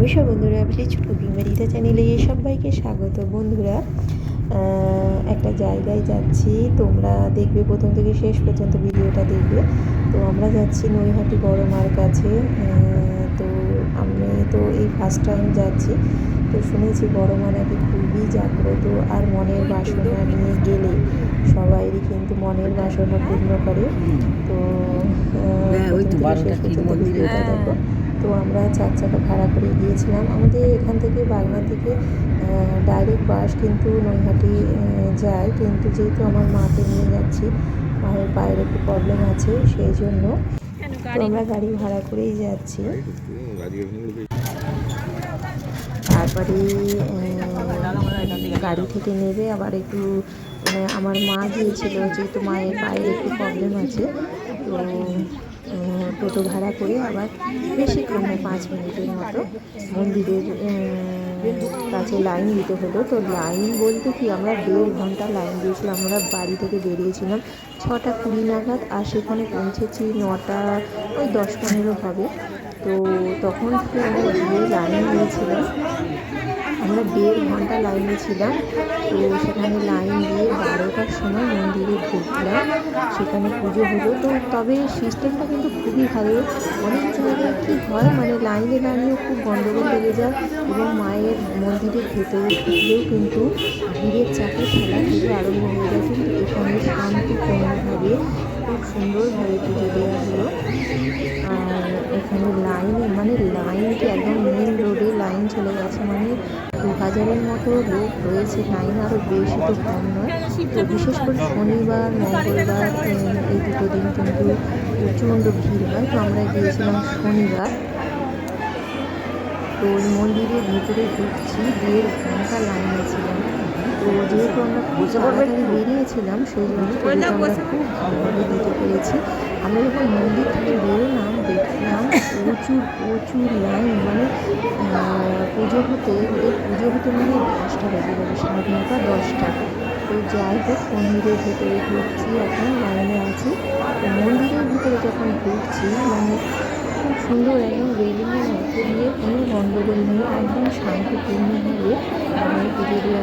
নমস্কার বন্ধুরা village cooking বাড়িতে চ্যানেলে সবাইকে স্বাগত। বন্ধুরা একটা জায়গায় যাচ্ছি। তোমরা দেখবে প্রথম থেকে শেষ পর্যন্ত ভিডিওটা দেখবে। তো আমরা যাচ্ছি নৈহাটি বড় মার কাছে তো আমি তো এই ফার্স্ট টাইম যাচ্ছি। তো শুনেছি বড় মা নাকি খুবই জাগ্রত আর মনের বাসনা নিয়ে গেলে সবাইরই কিন্তু মনের বাসনা পূর্ণ করে। তো হ্যাঁ। দেখো। তো আমরা চার চাকা ভাড়া করে গিয়েছিলাম। আমাদের এখান থেকে বাগনা থেকে ডাইরেক্ট বাস কিন্তু নৈহাটি যায়। কিন্তু যেহেতু আমার মাকে নিয়ে যাচ্ছি মায়ের পায়ের একটু প্রবলেম আছে সেই জন্য তো আমরা গাড়ি ভাড়া করেই যাচ্ছি। তারপরে গাড়ি থেকে নেবে, আবার একটু মানে আমার মা গিয়েছিল যেহেতু মায়ের পায়ের একটু প্রবলেম আছে, তো টোটো ভাড়া করে আবার বেশিক্ষণ না পাঁচ মিনিটের মতো মন্দিরের কাছে লাইন দিতে হলো। তো লাইন বলতে কি, আমরা দেড় ঘণ্টা লাইন দিয়েছিলাম, আমরা বাড়ি থেকে বেরিয়েছিলাম ছটা কুড়ি নাগাদ, আর সেখানে পৌঁছেছি নটা, ওই দশ পনেরো হবে তো তখন থেকে আমরা গিয়ে লাইন দিয়েছিলাম আমরা দেড় ঘণ্টা লাইনে ছিলাম। তো সেখানে লাইন দিয়ে বারোটার সময় মন্দিরে ঢুকলাম। সেখানে পুজো হলো। তো তবে সিস্টেমটা কিন্তু খুবই ভালো। অনেক জায়গায় কী হয় মানে লাইনে দাঁড়িয়েও খুব গণ্ডগোল লেগে যায় এবং মায়ের মন্দিরের ভেতরে ঢুকলেও কিন্তু ভিড়ের চাপে খেলা থেকে আরম্ভ হয়ে যায়। কিন্তু এখানে শান্তিপূর্ণভাবে খুব সুন্দরভাবে পুজো দেওয়া হলো। আর লাইনে মানে লাইনটি একদম মেন রোডে লাইন চলে গেছে মানে দু হাজারের মতো লোক রয়েছে লাইন আরও বেশি তো কম নয়। তো বিশেষ করে শনিবার, মঙ্গলবার এই দুটো দিন কিন্তু প্রচণ্ড ভিড় হয়। তো আমরা গিয়েছিলাম শনিবার। তো ওই মন্দিরের ভিতরে ঢুকছি দেড় ঘণ্টা লাইনে যেহেতু আমরা খুব তাড়াতাড়ি বেরিয়েছিলাম সেই জন্য আমরা খুব ভালোভাবে দিতে পেরেছি। আমরা যখন মন্দির থেকে বেরোলাম দেখলাম প্রচুর প্রচুর লাইন মানে পুজো হতে পুজো হতে মানে দশটা বেজে গেলো সাড়ে দশটা। তো যাই হোক মন্দিরের ভেতরে ঢুকছি এখন লাইনে আছি। তো মন্দিরের ভিতরে যখন ঢুকছি মানে খুব সুন্দর একদম রেলিংয়ের মধ্যে দিয়ে কোনো গণ্ডগোল নেই একদম শান্তিপূর্ণভাবে আমার পুজো দেওয়া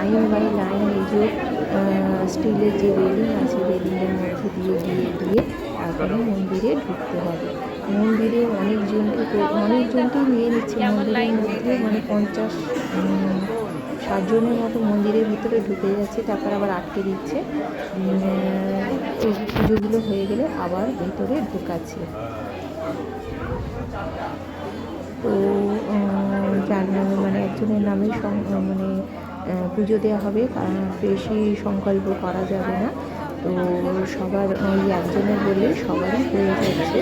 লাইন বাই লাইন এই যে স্টিলের যে রেলিং আছে রেলিংয়ের মধ্যে দিয়ে দিয়ে দিয়ে তারপরে মন্দিরে ঢুকতে হবে। মন্দিরে অনেকজনকে অনেকজনকেই নিয়ে নিচ্ছে। মন্দিরের মধ্যে মানে পঞ্চাশ ষাটজনের মতো মন্দিরের ভিতরে ঢুকে যাচ্ছে, তারপর আবার আটকে দিচ্ছে। পুজোগুলো হয়ে গেলে আবার ভিতরে ঢুকাচ্ছে। তো যার নামে মানে একজনের নামে মানে পুজো দেওয়া হবে, কারণ বেশি সংকল্প করা যাবে না। তো সবার, ওই একজনের বলে সবারই হয়ে যাচ্ছে।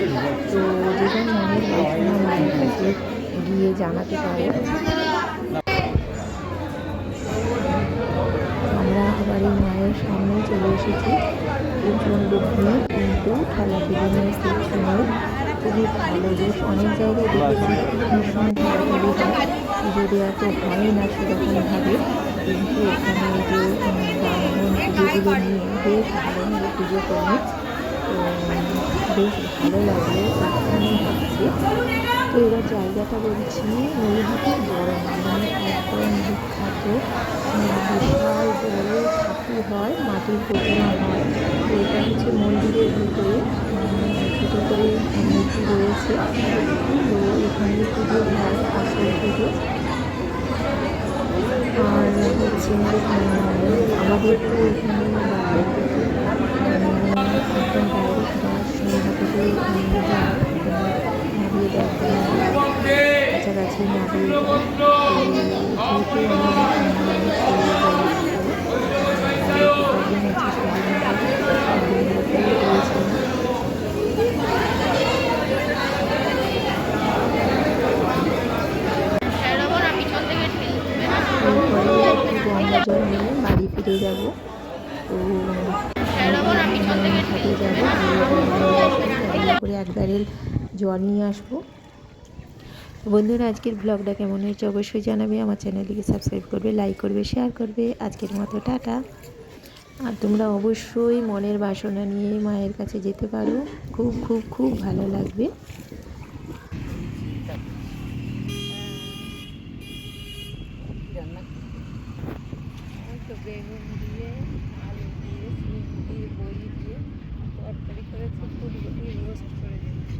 তো যে যার মনের বাসনা মায়ের কাছে গিয়ে জানাতে পারে। আমরা আবার এই মায়ের সামনে চলে এসেছি। প্রচণ্ড ভিড়, কিন্তু ঠেলাঠেলি নেই কিছু নেই খুবই ভালো। বেশ অনেক জায়গায় দেখেছি ভীষণ ঠেলাঠেলি হয় পুজো তো হয় না সেরকমভাবে, কিন্তু এখানে যে ব্রাহ্মণ পুজোগুলো নিয়ে বেশ ভালোভাবে পুজো করে বেশ ভালো লাগল এখানে হচ্ছে। তো এবার জায়গাটা বলছি, নৈহাটি বড় মানে একদম বিখ্যাত। বিশাল বড় ঠাকুর হয়, মাটির প্রতিমা হয়। তো এটা হচ্ছে মন্দিরের ভিতরে। ছোটো করে মূর্তি রয়েছে। তো এখানে পুজো হয় আসল পুজো। আর হচ্ছে আমাদের তো এখানে কাছাকাছি আমার উম, শরীর প্রবলেম আছে সেই জন্য দিয়েছিলাম এরপরে একটু গঙ্গা বাড়ি ফিরে যাব। তো যাব করে এক জল নিয়ে আসব। বন্ধুরা, আজকের ব্লগটা কেমন হয়েছে অবশ্যই জানাবে। আমার চ্যানেলটিকে সাবস্ক্রাইব করবে লাইক করবে শেয়ার করবে। আজকের মতো টাটা। আর তোমরা অবশ্যই মনের বাসনা নিয়ে মায়ের কাছে যেতে পারো। খুব খুব খুব ভালো লাগবে। তরকারি করেছি ফুলকপি রোস্ট করে দিয়েছি।